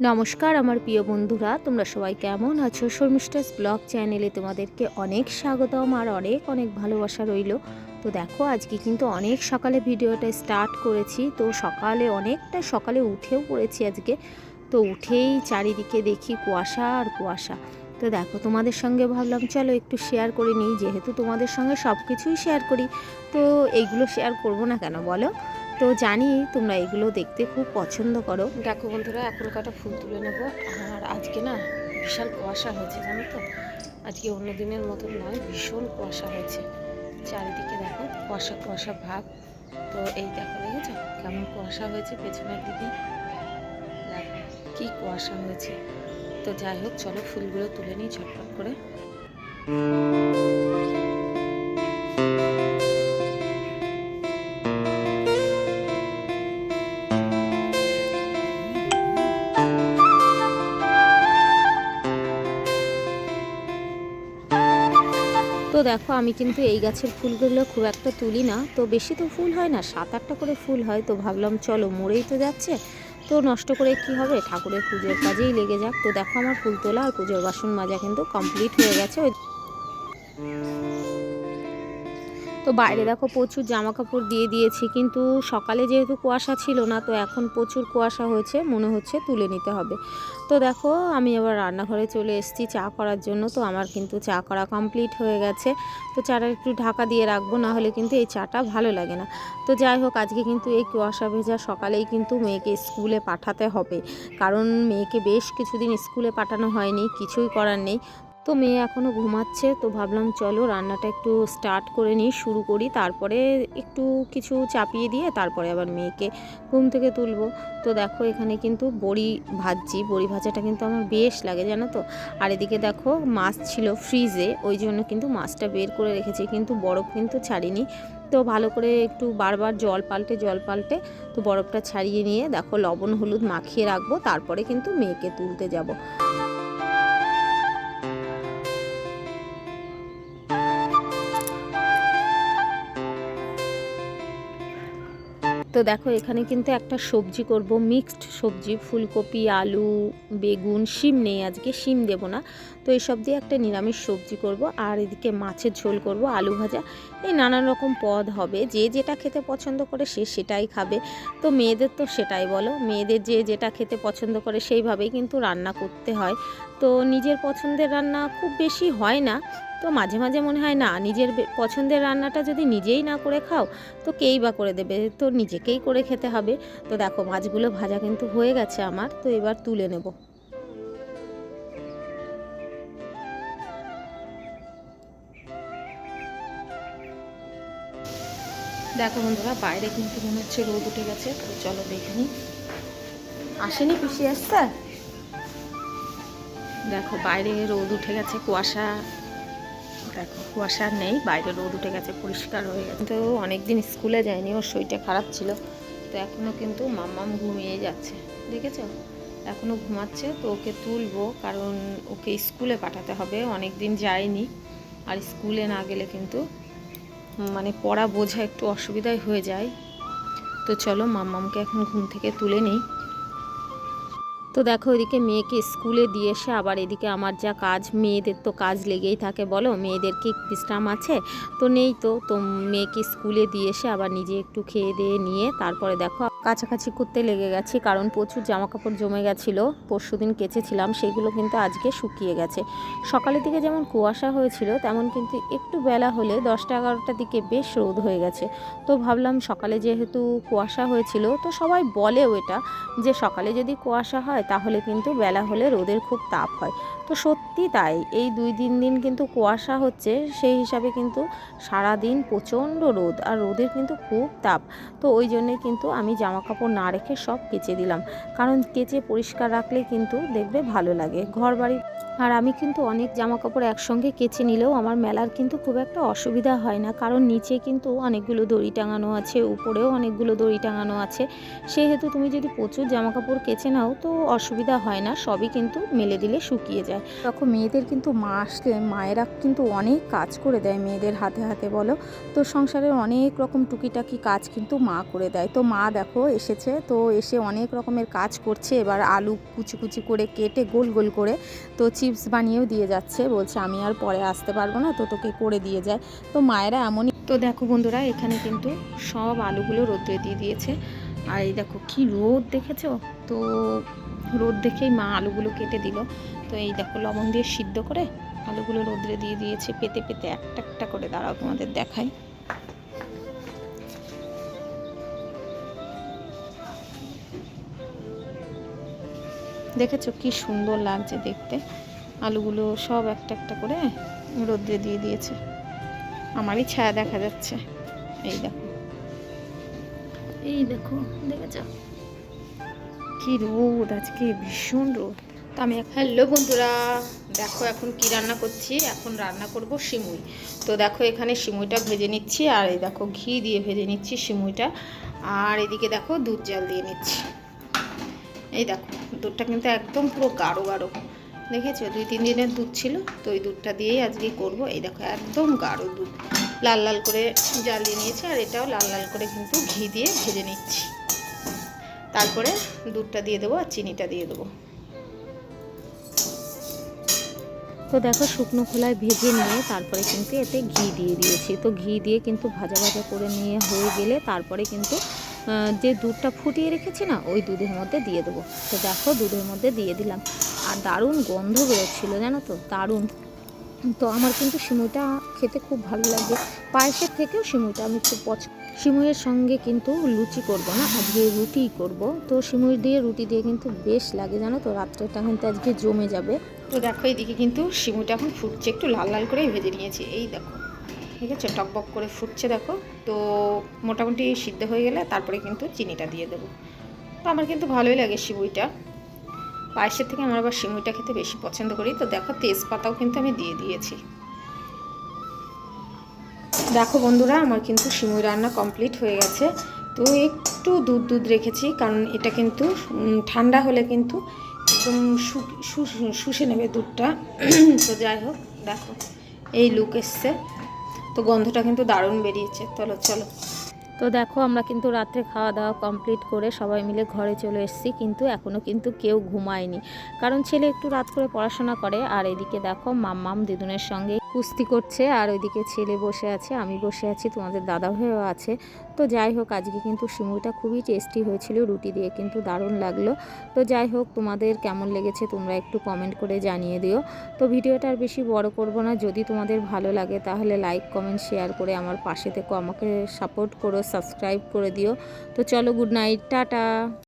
নমস্কার আমার প্রিয় বন্ধুরা, তোমরা সবাই কেমন আছো? শর্মিষ্ঠাস ব্লগ চ্যানেলে তোমাদেরকে অনেক স্বাগতম আর অনেক অনেক ভালোবাসা রইল। তো দেখো, আজকে কিন্তু অনেক সকালে ভিডিওটা স্টার্ট করেছি। তো সকালে অনেকটা সকালে উঠেও পড়েছি আজকে। তো উঠেই চারিদিকে দেখি কুয়াশা আর কুয়াশা। তো দেখো, তোমাদের সঙ্গে ভাবলাম, চলো একটু শেয়ার করে নিই। যেহেতু তোমাদের সঙ্গে সব কিছুই শেয়ার করি, তো এইগুলো শেয়ার করব না কেন বলো? তো জানি তোমরা এগুলো দেখতে খুব পছন্দ করো। দেখো বন্ধুরা, এখন কটা ফুল তুলে নেব। আর আজকে না বিশাল কুয়াশা হয়েছে, জানো তো? আজকে অন্য দিনের মতন নয়, ভীষণ কুয়াশা হয়েছে। চারিদিকে দেখো কুয়াশা কুয়াশা ভাব। তো এই দেখো, দেখেছ? কেমন কুয়াশা হয়েছে পেছনের দিকে। দেখো কি কুয়াশা হয়েছে। তো যাই হোক, চলো ফুলগুলো তুলে নিই ঝটপট করে। তো দেখো, আমি কিন্তু এই গাছের ফুলগুলো খুব একটা তুলি না। তো বেশি তো ফুল হয় না, সাত আটটা করে ফুল হয়। তো ভাবলাম, চলো মরেই তো যাচ্ছে। তো নষ্ট করে কি হবে? ঠাকুরের পুজোর কাজেই লেগে যাক। তো দেখো, আমার ফুল তোলা আর পুজোর বাসন মাজা কিন্তু কমপ্লিট হয়ে গেছে। তো বাইরে দেখো প্রচুর জামা কাপড় দিয়ে দিয়েছি, কিন্তু সকালে যেহেতু কুয়াশা ছিল না, তো এখন প্রচুর কুয়াশা হয়েছে, মনে হচ্ছে তুলে নিতে হবে। তো দেখো আমি আবার রান্নাঘরে চলে এসেছি চা করার জন্য, তো আমার কিন্তু চা করা কমপ্লিট হয়ে গেছে। তো চাটা একটু ঢাকা দিয়ে রাখব না হলে কিন্তু এই চাটা ভালো লাগে না। তো যাই হোক, আজকে কিন্তু এই কুয়াশা ভেজা সকালেই কিন্তু মেয়েকে স্কুলে পাঠাতে হবে। কারণ মেয়েকে বেশ কিছুদিন স্কুলে পাঠানো হয়নি, কিছুই করার নেই। তো মেয়ে এখনও ঘুমাচ্ছে, তো ভাবলাম চলো রান্নাটা একটু স্টার্ট করে নিই, শুরু করি। তারপরে একটু কিছু চাপিয়ে দিয়ে তারপরে আবার মেয়েকে ঘুম থেকে তুলবো। তো দেখো এখানে কিন্তু বড়ি ভাজছি, বড়ি ভাজাটা কিন্তু আমার বেশ লাগে, জানো তো? আর এদিকে দেখো মাছ ছিল ফ্রিজে ওই জন্য কিন্তু মাছটা বের করে রেখেছি, কিন্তু বরফ কিন্তু ছাড়িনি। তো ভালো করে একটু বারবার জল পাল্টে জল পাল্টে, তো বরফটা ছাড়িয়ে নিয়ে দেখো লবণ, হলুদ মাখিয়ে রাখব, তারপরে কিন্তু মেয়েকে তুলতে যাব। তো দেখো, এখানে কিন্তু একটা সবজি করব মিক্সড সবজি, ফুলকপি, আলু, বেগুন, শিম নেই আজকে, শিম দেব না। তো এইসব দিয়ে একটা নিরামিষ সবজি করব, আর এদিকে মাছের ঝোল করব, আলু ভাজা। এই নানান রকম পদ হবে, যে যেটা খেতে পছন্দ করে সে সেটাই খাবে। তো মেয়েদের তো সেটাই বলো, মেয়েদের যে যেটা খেতে পছন্দ করে সেইভাবেই কিন্তু রান্না করতে হয়। তো নিজের পছন্দের রান্না খুব বেশি হয় না, তো মাঝে মাঝে মনে হয় না, নিজের পছন্দের রান্নাটা যদি নিজেই না করে খাও, তো কেই বা করে দেবে? তো নিজেকেই করে খেতে হবে। তো দেখো, মাছগুলো ভাজা কিন্তু হয়ে গেছে আমার, তো এবার তুলে নেব। দেখো বন্ধুরা, বাইরে কিন্তু মনে হচ্ছে রোদ উঠে গেছে। তো চলো দেখে আসেনি পিসি আসছে দেখো, বাইরে রোদ উঠে গেছে, কুয়াশা। দেখো, কুয়াশা নেই, বাইরে রোদ উঠে গেছে, পরিষ্কার হয়ে গেছে। তো অনেক দিন স্কুলে যায়নি, ওর শরীরটা খারাপ ছিল। তো এখনও কিন্তু মাম্মাম ঘুমিয়ে যাচ্ছে। দেখেছ? এখনও ঘুমাচ্ছে, তো ওকে তুলবো, কারণ ওকে স্কুলে পাঠাতে হবে। অনেক দিন যায়নি। আর স্কুলে না গেলে কিন্তু মানে পড়া বোঝা একটু অসুবিধাই হয়ে যায়। তো চলো মাম্মামকে এখন ঘুম থেকে তুলে নিই। তো দেখো এদিকে মেয়েকে স্কুলে দিয়ে এসে আবার এদিকে আমার যা কাজ, মেয়েদের তো কাজ লেগেই থাকে বলো, মেয়েদের কি বিশ্রাম আছে? তো নেই তো তো মেয়েকে স্কুলে দিয়ে এসে আবার নিজে একটু খেয়ে দিয়ে নিয়ে তারপরে দেখো কাছাকাছি করতে লেগে গেছি, কারণ প্রচুর জামা কাপড় জমে গেছিল পরশু দিন কেচেছিলাম, সেগুলো কিন্তু আজকে শুকিয়ে গেছে। সকালের দিকে যেমন কুয়াশা হয়েছিল, তেমন কিন্তু একটু বেলা হলে দশটা এগারোটার দিকে বেশ রোদ হয়ে গেছে। তো ভাবলাম সকালে যেহেতু কুয়াশা হয়েছিল, তো সবাই বলেও এটা যে সকালে যদি কুয়াশা হয় তাহলে কিন্তু বেলা হলে রোদের খুব তাপ হয়। তো সত্যি তাই, এই দুই দিন দিন কিন্তু কুয়াশা হচ্ছে, সেই হিসাবে কিন্তু সারা দিন প্রচণ্ড রোদ আর রোদের কিন্তু খুব তাপ। তো ওই জন্যে কিন্তু আমি জামা কাপড় না রেখে সব কেচে দিলাম। কারণ কেচে পরিষ্কার রাখলে কিন্তু দেখবে ভালো লাগে। ঘর বাড়ি আর আমি কিন্তু অনেক জামা কাপড় একসঙ্গে কেচে নিলেও আমার মেলার কিন্তু খুব একটা অসুবিধা হয় না। কারণ নিচে কিন্তু অনেকগুলো দড়ি টাঙানো আছে, উপরেও অনেকগুলো দড়ি টাঙানো আছে। সেহেতু তুমি যদি প্রচুর জামা কাপড় কেচে নাও তো অসুবিধা হয় না, সবই কিন্তু মেলে দিলে শুকিয়ে যায়। তখন মেয়েদের কিন্তু মা আসলে মায়েরা কিন্তু অনেক কাজ করে দেয় মেয়েদের হাতে হাতে, বলো? তো সংসারের অনেক রকম টুকিটাকি কাজ কিন্তু মা করে দেয়। তো মা দেখো এসেছে, তো এসে অনেক রকমের কাজ করছে। এবার আলু কুচি কুচি করে কেটে গোল গোল করে তো চিপস বানিয়েও দিয়ে যাচ্ছে, বলছে আমি আর পরে আসতে পারব না, তো তোকে করে দিয়ে যায়। তো মায়েরা এমনই তো দেখো বন্ধুরা, এখানে কিন্তু সব আলুগুলো রোদ্রে দিয়ে দিয়েছে। আর এই দেখো কি রোদ দেখেছ? তো রোদ দেখেই মা আলুগুলো কেটে দিল। তো এই দেখো লবণ দিয়ে সিদ্ধ করে আলুগুলো রোদ্রে দিয়ে দিয়েছে, পেতে পেতে একটা একটা করে। দাঁড়াও তোমাদের দেখাই। দেখেছ কি সুন্দর লাগছে দেখতে? আলুগুলো সব একটা একটা করে রোদ্রে দিয়ে দিয়েছে। আমারই ছায়া দেখা যাচ্ছে। এই দেখো। এই দেখো দেখেছ? কি রোদ আজকে ভীষণ রোদ। তো আমি হ্যালো বন্ধুরা দেখো এখন কি রান্না করছি? এখন রান্না করব সিমুই তো দেখো এখানে সিমুইটা ভেজে নিচ্ছি আর এই দেখো ঘি দিয়ে ভেজে নিচ্ছি সিমুইটা আর এদিকে দেখো দুধ জাল দিয়ে নিচ্ছি। এই দেখো দুধটা কিন্তু একদম পুরো গাঢ় গাঢ়। দেখেছ? দুই, তিন দিনের দুধ ছিল, তো ওই দুধটা দিয়েই আজকে করব। এই দেখো, একদম গাঢ় দুধ। লাল লাল করে জ্বালিয়ে নিয়েছি, আর এটাও লাল লাল করে কিন্তু ঘি দিয়ে ভেজে নিচ্ছি। তারপরে দুধটা দিয়ে দেবো আর চিনিটা দিয়ে দেবো। তো দেখো, শুকনো খোলায় ভেজে নিয়ে তারপরে কিন্তু এতে ঘি দিয়ে দিয়েছি। তো ঘি দিয়ে কিন্তু ভাজা ভাজা করে নিয়ে হয়ে গেলে তারপরে কিন্তু যে দুধটা ফুটিয়ে রেখেছি না, ওই দুধের মধ্যে দিয়ে দেবো। তো দেখো, দুধের মধ্যে দিয়ে দিলাম। আর দারুণ গন্ধ বেরোচ্ছিল, জানো তো? দারুণ। তো আমার কিন্তু সিমুইটা খেতে খুব ভালো লাগে। পায়েসের থেকেও সিমুইটা আমি খুব পছন্দ সিমুইয়ের সঙ্গে কিন্তু লুচি করব না, আজকে রুটিই করব। তো সিমুই দিয়ে রুটি দিয়ে কিন্তু বেশ লাগে, জানো তো? রাত্রেটা কিন্তু আজকে জমে যাবে। তো দেখো এইদিকে কিন্তু সিমুইটা এখন ফুটছে, একটু লাল লাল করে ভেজে নিয়েছি। এই দেখো, ঠিক আছে? টক টকবক করে ফুটছে, দেখো? তো মোটামুটি সিদ্ধ হয়ে গেলে তারপরে কিন্তু চিনিটা দিয়ে দেবো। তো আমার কিন্তু ভালোই লাগে সিমুইটা। পায়েসের থেকে আমার আবার সিমুইটা খেতে বেশি পছন্দ করি। তো দেখো তেজপাতাও কিন্তু আমি দিয়ে দিয়েছি। দেখো বন্ধুরা, আমার কিন্তু সিমুই রান্না কমপ্লিট হয়ে গেছে। তো একটু দুধ দুধ রেখেছি, কারণ এটা কিন্তু ঠান্ডা হলে কিন্তু একদম শুষে নেবে দুধটা। তো যাই হোক, দেখো, এই লুক এসছে। তো গন্ধটা কিন্তু দারুণ বেরিয়েছে। চলো চলো। তো দেখো, আমরা কিন্তু রাত্রে খাওয়া দাওয়া কমপ্লিট করে সবাই মিলে ঘরে চলে এসেছি, কিন্তু এখনও কিন্তু কেউ ঘুমায়নি। কারণ ছেলে একটু রাত করে পড়াশোনা করে, আর এদিকে দেখো মাম্মাম, দিদুনের সঙ্গে কুস্তি করছে আর ওইদিকে ছেলে বসে আছে, আমি বসে আছি, তোমাদের দাদা হয়েও আছে। তো যাই হোক, আজকে কিন্তু সিমুইটা খুবই টেস্টি হয়েছিল, রুটি দিয়ে কিন্তু দারুণ লাগল। তো যাই হোক, তোমাদের কেমন লেগেছে তোমরা একটু কমেন্ট করে জানিয়ে দিও। তো ভিডিওটা আর বেশি বড় করব না, যদি তোমাদের ভালো লাগে তাহলে লাইক কমেন্ট শেয়ার করে আমার পাশে থেকো, আমাকে সাপোর্ট করো সাবস্ক্রাইব করে দিও। তো চলো গুড নাইট টাটা!